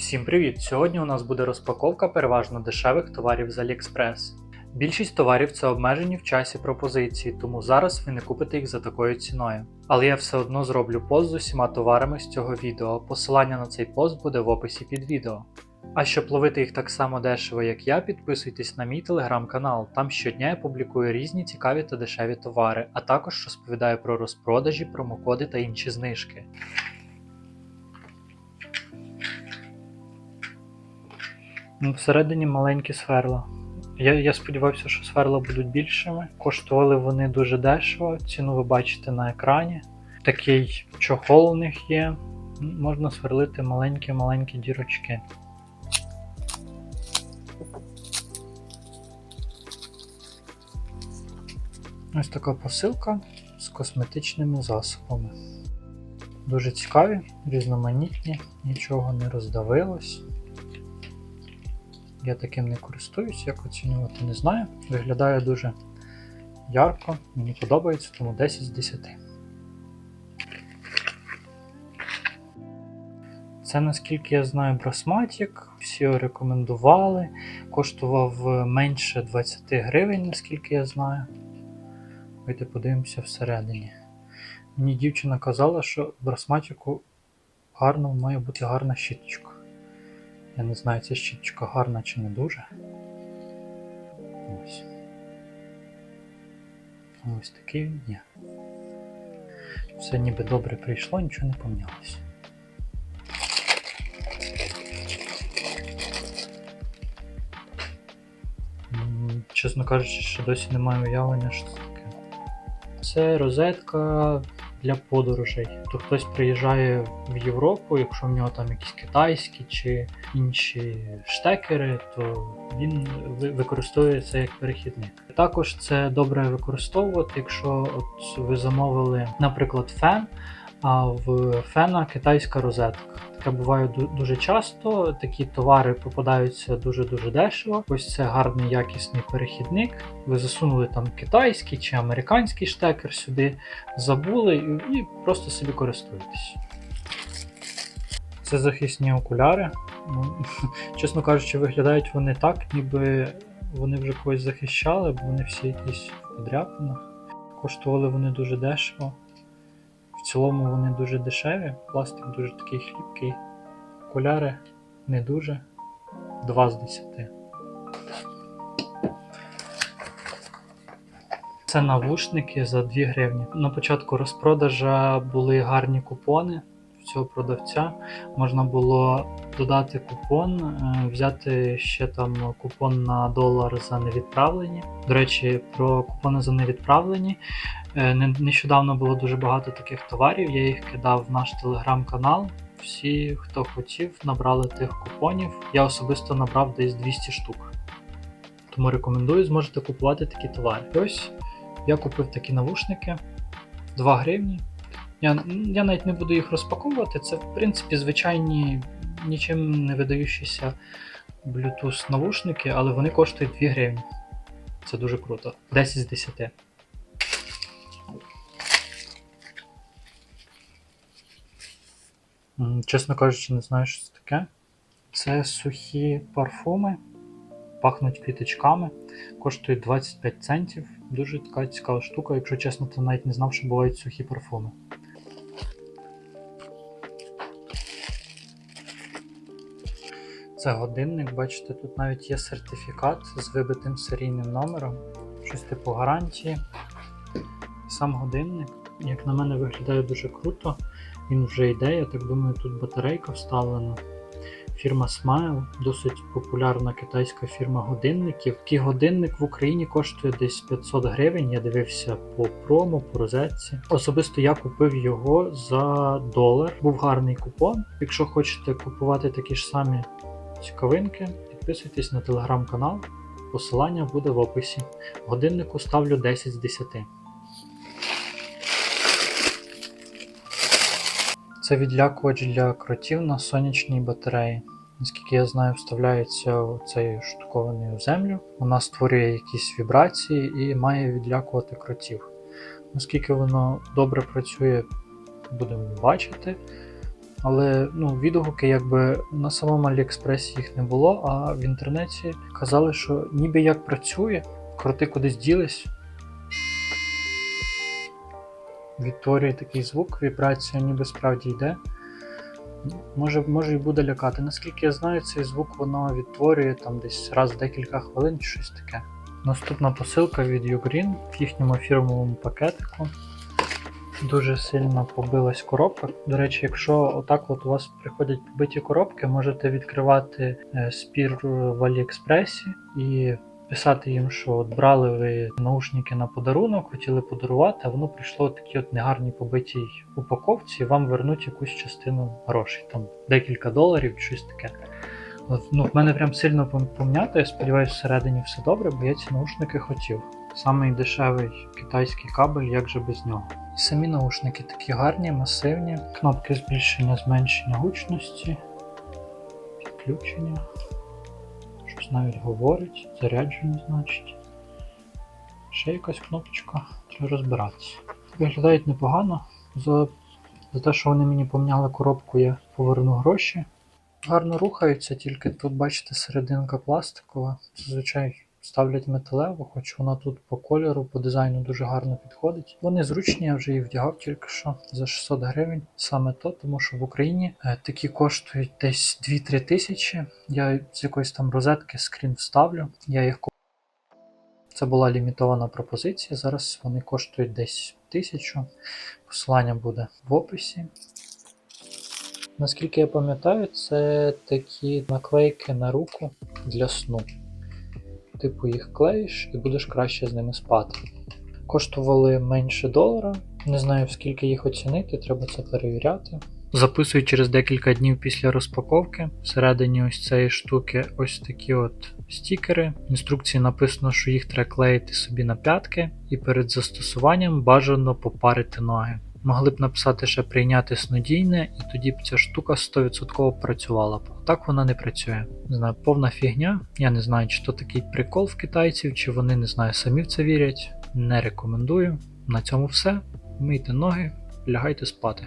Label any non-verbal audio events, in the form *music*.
Всім привіт! Сьогодні у нас буде розпаковка переважно дешевих товарів з AliExpress. Більшість товарів це обмежені в часі пропозиції, тому зараз ви не купите їх за такою ціною. Але я все одно зроблю пост з усіма товарами з цього відео. Посилання на цей пост буде в описі під відео. А щоб ловити їх так само дешево, як я, підписуйтесь на мій телеграм-канал. Там щодня я публікую різні цікаві та дешеві товари, а також розповідаю про розпродажі, промокоди та інші знижки. Всередині маленькі сверла. Я, я сподівався, що сверла будуть більшими. Коштували вони дуже дешево. Ціну ви бачите на екрані. Такий чохол у них є. Можна сверлити маленькі-маленькі дірочки. Ось така посилка з косметичними засобами. Дуже цікаві, різноманітні, нічого не роздавилось. Я таким не користуюсь, як оцінювати не знаю. Виглядає дуже ярко, мені подобається, тому 10 з 10. Це, наскільки я знаю, брасматік, всі його рекомендували. Коштував менше 20 гривень, наскільки я знаю. Давайте подивимося всередині. Мені дівчина казала, що в брасматіку гарно має бути гарна щіточка. Я не знаю, ця щіточка гарна чи не дуже. Ось. Ось такий він є. Все ніби добре прийшло, нічого не помінялося. Чесно кажучи, ще досі не маю уявлення, що це таке. Це розетка для подорожей. То хтось приїжджає в Європу, якщо в нього там якісь китайські чи інші штекери, то він ви- використовує це як перехідник. Також це добре використовувати, якщо от ви замовили, наприклад, фен, а в фена китайська розетка. Таке буває дуже часто. Такі товари попадаються дуже-дуже дешево. Ось це гарний якісний перехідник. Ви засунули там китайський чи американський штекер сюди, забули і, просто собі користуєтесь. Це захисні окуляри. Ну, *laughs* чесно кажучи, виглядають вони так, ніби вони вже когось захищали, бо вони всі якісь в подряпинах. Коштували вони дуже дешево. В цілому вони дуже дешеві, пластик дуже такий хліпкий. Окуляри не дуже. 2 з 10. Це навушники за 2 гривні. На початку розпродажа були гарні купони цього продавця. Можна було додати купон, е, взяти ще там купон на долар за невідправлені. До речі, про купони за невідправлені. Е, Нещодавно було дуже багато таких товарів, я їх кидав в наш телеграм-канал. Всі, хто хотів, набрали тих купонів. Я особисто набрав десь 200 штук. Тому рекомендую, зможете купувати такі товари. Ось я купив такі навушники 2 гривні. Я, я навіть не буду їх розпаковувати. Це, в принципі, звичайні, нічим не видаючіся Bluetooth навушники, але вони коштують 2 гривні. Це дуже круто. 10 з 10. Чесно кажучи, не знаю, що це таке. Це сухі парфуми, пахнуть квіточками, коштують 25 центів. Дуже така цікава штука. Якщо чесно, то навіть не знав, що бувають сухі парфуми. Це годинник, бачите, тут навіть є сертифікат з вибитим серійним номером, щось типу гарантії. Сам годинник, як на мене, виглядає дуже круто. Він вже йде, я так думаю, тут батарейка вставлена. Фірма Smile, досить популярна китайська фірма годинників. Такий годинник в Україні коштує десь 500 гривень. Я дивився по промо, по розетці. Особисто я купив його за долар. Був гарний купон. Якщо хочете купувати такі ж самі цікавинки, підписуйтесь на телеграм-канал. Посилання буде в описі. Годиннику ставлю 10 з 10. Це відлякувач для кротів на сонячній батареї. Наскільки я знаю, вставляється цей штукований у землю. Вона створює якісь вібрації і має відлякувати кротів. Наскільки воно добре працює, будемо бачити. Але ну, відгуки, якби на самому Аліекспресі їх не було, а в інтернеті казали, що ніби як працює, кроти кудись ділись. Відтворює такий звук, вібрація ніби справді йде. Може, може і буде лякати. Наскільки я знаю, цей звук воно відтворює там десь раз в декілька хвилин чи щось таке. Наступна посилка від Ugreen в їхньому фірмовому пакетику. Дуже сильно побилась коробка. До речі, якщо отак от у вас приходять побиті коробки, можете відкривати е, спір в Аліекспресі і писати їм, що от брали ви наушники на подарунок, хотіли подарувати, а воно прийшло в такій от негарній побитій упаковці, і вам вернуть якусь частину грошей, там декілька доларів, щось таке. От, Ну, в мене прям сильно пом- пом'ято, я сподіваюся, всередині все добре, бо я ці наушники хотів. Самий дешевий китайський кабель, як же без нього. Самі наушники такі гарні, масивні, кнопки збільшення, зменшення гучності, підключення. Щось навіть говорить, зарядження, значить. Ще якась кнопочка, треба розбиратися. Виглядають непогано. За, за те, що вони мені поміняли коробку, я поверну гроші. Гарно рухаються, тільки тут, бачите, серединка пластикова. Зазвичай ставлять металеву, хоч вона тут по кольору, по дизайну дуже гарно підходить. Вони зручні, я вже їх вдягав тільки що за 600 гривень. Саме то, тому що в Україні е, такі коштують десь 2-3 тисячі. Я з якоїсь там розетки скрін вставлю. Я їх. Це була лімітована пропозиція. Зараз вони коштують десь тисячу. Посилання буде в описі. Наскільки я пам'ятаю, це такі наклейки на руку для сну. Типу їх клеїш і будеш краще з ними спати. Коштували менше долара. Не знаю, скільки їх оцінити, треба це перевіряти. Записую через декілька днів після розпаковки. Всередині ось цієї штуки ось такі от стікери. В інструкції написано, що їх треба клеїти собі на п'ятки, і перед застосуванням бажано попарити ноги. Могли б написати ще прийняти снодійне, і тоді б ця штука 100% працювала б. Так вона не працює. Не знаю, повна фігня. Я не знаю, чи то такий прикол в китайців, чи вони не знаю, самі в це вірять. Не рекомендую. На цьому все. Мийте ноги, лягайте спати.